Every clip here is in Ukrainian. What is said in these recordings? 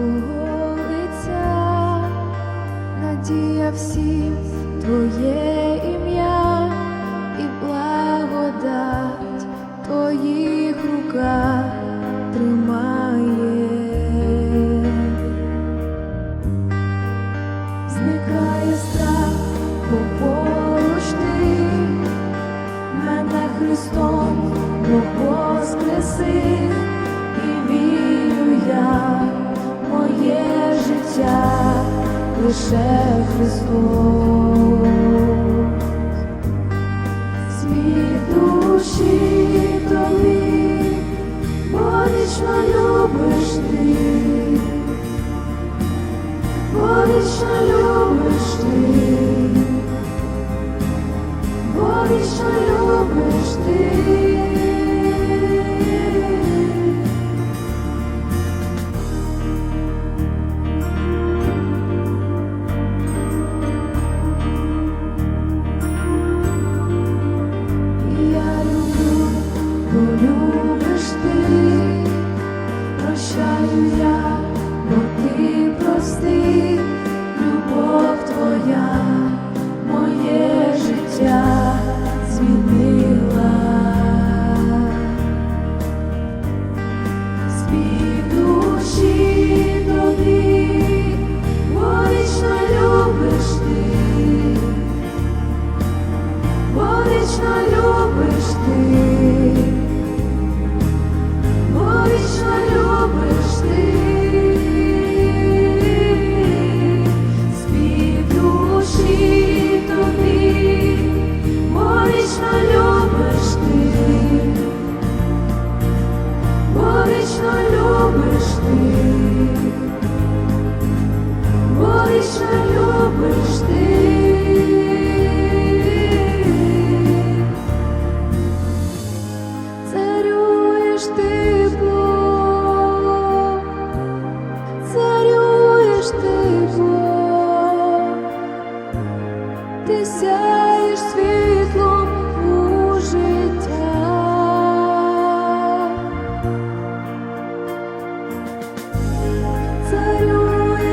твого надія всім твоє ім'я і благодать в твоїх руках. лише Христос, світ душі тобі, бо вічно любиш ти, бо любиш ти, бо любиш ти.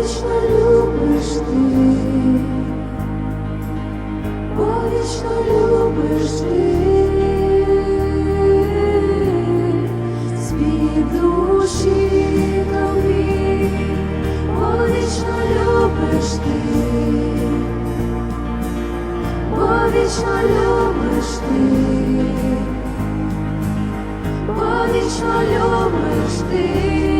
вічно любиш ти, бо вічно любиш ти, спів душі нові, бо вічно любиш ти, бо вічно любиш ти, бо вічно любиш ти.